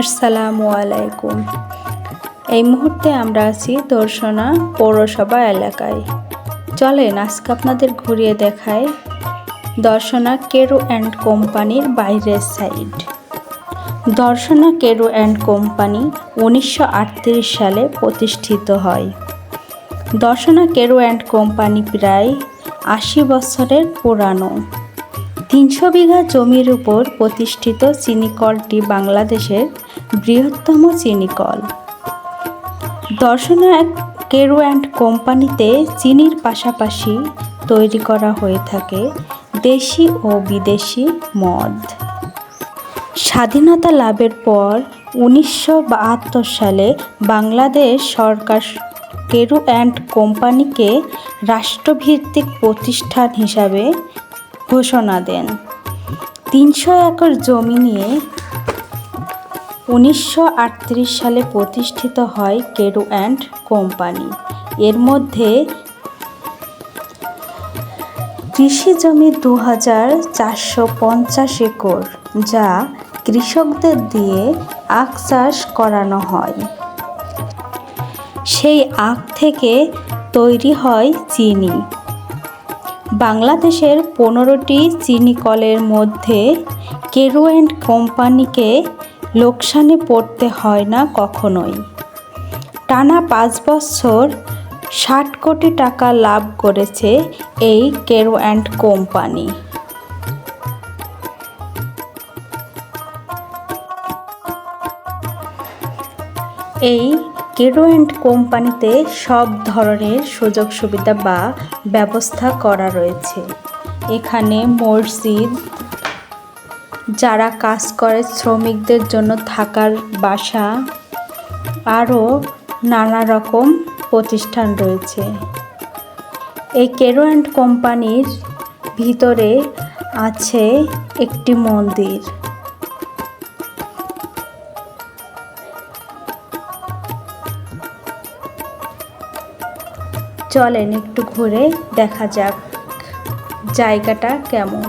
আসসালামু আলাইকুম। এই মুহূর্তে আমরা আছি দর্শনা পৌরসভা এলাকায়। চলেন, আজকে আপনাদের ঘুরিয়ে দেখায় দর্শনা কেরু অ্যান্ড কোম্পানির বাইরের side. Darsana Carew and company উনিশশো আটত্রিশ সালে প্রতিষ্ঠিত হয়। দর্শনা কেরু অ্যান্ড কোম্পানি প্রায় আশি বছরের পুরানো। তিনশো বিঘা জমির উপর প্রতিষ্ঠিত চিনিকলটি বাংলাদেশের বৃহত্তম চিনিকল। দর্শনা কেরু অ্যান্ড কোম্পানিতে চিনির পাশাপাশি তৈরি করা হয়ে থাকে দেশি ও বিদেশি মদ। স্বাধীনতা লাভের পর উনিশশো বাহাত্তর সালে বাংলাদেশ সরকার কেরু অ্যান্ড কোম্পানিকে রাষ্ট্রভিত্তিক প্রতিষ্ঠান হিসাবে ঘোষণা দেন। তিনশো একর জমি নিয়ে উনিশশো আটত্রিশ সালে প্রতিষ্ঠিত হয় কেরু অ্যান্ড কোম্পানি। এর মধ্যে কৃষি জমি দু হাজার চারশো পঞ্চাশ একর, যা কৃষকদের দিয়ে আখ চাষ করানো হয়। সেই আখ থেকে তৈরি হয় চিনি। বাংলাদেশের পনেরোটি চিনি কলের মধ্যে কেরু অ্যান্ড কোম্পানিকে লোকসানে পড়তে হয় না কখনোই। টানা পাঁচ বছর ষাট কোটি টাকা লাভ করেছে এই কেরু অ্যান্ড কোম্পানি। এই কেরো অ্যান্ড কোম্পানিতে সব ধরনের সুযোগ সুবিধা বা ব্যবস্থা করা রয়েছে। এখানে মসজিদ, যারা কাজ করে শ্রমিকদের জন্য থাকার বাসা, আরও নানা রকম প্রতিষ্ঠান রয়েছে। এই কেরো অ্যান্ড কোম্পানির ভিতরে আছে একটি মন্দির। চলেন একটু ঘুরে দেখা যাক জায়গাটা কেমন।